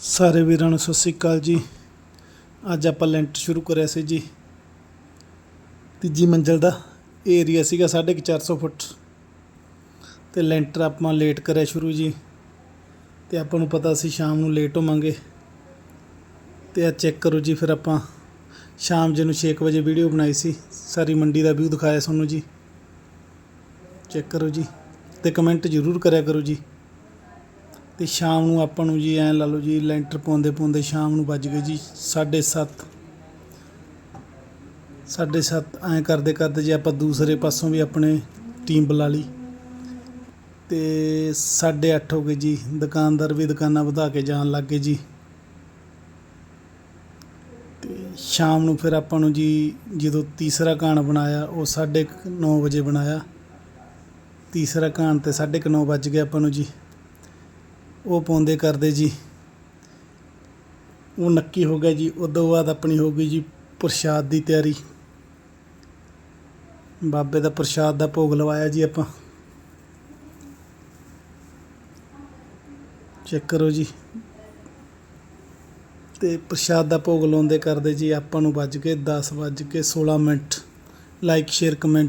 ਸਾਰੇ ਵੀਰਾਂ ਨੂੰ ਸਤਿ ਸ੍ਰੀ ਅਕਾਲ ਜੀ। ਅੱਜ ਆਪਾਂ ਲੈਂਟਰ ਸ਼ੁਰੂ ਕਰਿਆ ਸੀ ਜੀ। ਤੀਜੀ ਮੰਜ਼ਲ ਦਾ ਇਹ ਏਰੀਆ ਸੀਗਾ 450 ਫੁੱਟ। ਤੇ ਲੈਂਟਰ ਆਪਾਂ ਲੇਟ ਕਰਿਆ ਸ਼ੁਰੂ ਜੀ। ਤੇ ਆਪਾਂ ਨੂੰ ਪਤਾ ਸੀ ਸ਼ਾਮ ਨੂੰ ਲੇਟ ਹੋਵਾਂਗੇ। ਤੇ ਆ ਚੈੱਕ ਕਰੋ ਜੀ ਫਿਰ ਆਪਾਂ। ਸ਼ਾਮ ਜੇ ਨੂੰ 6 ਵਜੇ ਵੀਡੀਓ ਬਣਾਈ ਸੀ। ਸਾਰੀ ਮੰਡੀ ਦਾ ਵਿਊ ਦਿਖਾਇਆ ਤੁਹਾਨੂੰ ਜੀ। ਚੈੱਕ ਕਰੋ ਜੀ। ਤੇ ਕਮੈਂਟ ਜ਼ਰੂਰ ਕਰਿਆ ਕਰੋ ਜੀ। ਅਤੇ ਸ਼ਾਮ ਨੂੰ ਆਪਾਂ ਨੂੰ ਜੀ ਐਂ ਲਾ ਲਓ ਜੀ ਲੈਂਟਰ ਪਾਉਂਦੇ ਪਾਉਂਦੇ ਸ਼ਾਮ ਨੂੰ ਵੱਜ ਗਏ ਜੀ 7:30 7:30 ਐਂ ਕਰਦੇ ਕਰਦੇ ਜੇ ਆਪਾਂ ਦੂਸਰੇ ਪਾਸੋਂ ਵੀ ਆਪਣੇ ਟੀਮ ਬੁਲਾ ਲਈ। ਤੇ 8:30 ਹੋ ਗਏ ਜੀ, ਦੁਕਾਨਦਾਰ ਵੀ ਦੁਕਾਨਾਂ ਵਧਾ ਕੇ ਜਾਣ ਲੱਗ ਗਏ ਜੀ। ਤੇ ਸ਼ਾਮ ਨੂੰ ਫਿਰ ਆਪਾਂ ਨੂੰ ਜੀ ਜਦੋਂ ਤੀਸਰਾ ਕਾਣ ਬਣਾਇਆ, ਉਹ 9:30 ਵਜੇ ਬਣਾਇਆ। ਤੀਸਰਾ ਕਾਣ ਤੇ 9:30 ਵੱਜ ਗਏ ਆਪਾਂ ਨੂੰ ਜੀ। ਉਹ ਪਾਉਂਦੇ ਕਰਦੇ ਜੀ। ਉਹ ਨੱਕੀ ਹੋ ਗਿਆ ਜੀ। ਉਦੋਂ ਬਾਅਦ ਆਪਣੀ ਹੋ ਗਈ ਜੀ ਪ੍ਰਸ਼ਾਦ ਦੀ ਤਿਆਰੀ। ਬਾਬੇ ਦਾ ਪ੍ਰਸ਼ਾਦ ਦਾ ਭੋਗ ਲਵਾਇਆ ਜੀ ਆਪਾਂ। ਚੈੱਕ ਕਰੋ ਜੀ। ਤੇ ਪ੍ਰਸ਼ਾਦ ਦਾ ਭੋਗ ਲਾਉਂਦੇ ਕਰਦੇ ਜੀ ਆਪਾਂ ਨੂੰ ਵੱਜ ਕੇ 10 ਵੱਜ ਕੇ 16 ਮਿੰਟ। Like share comment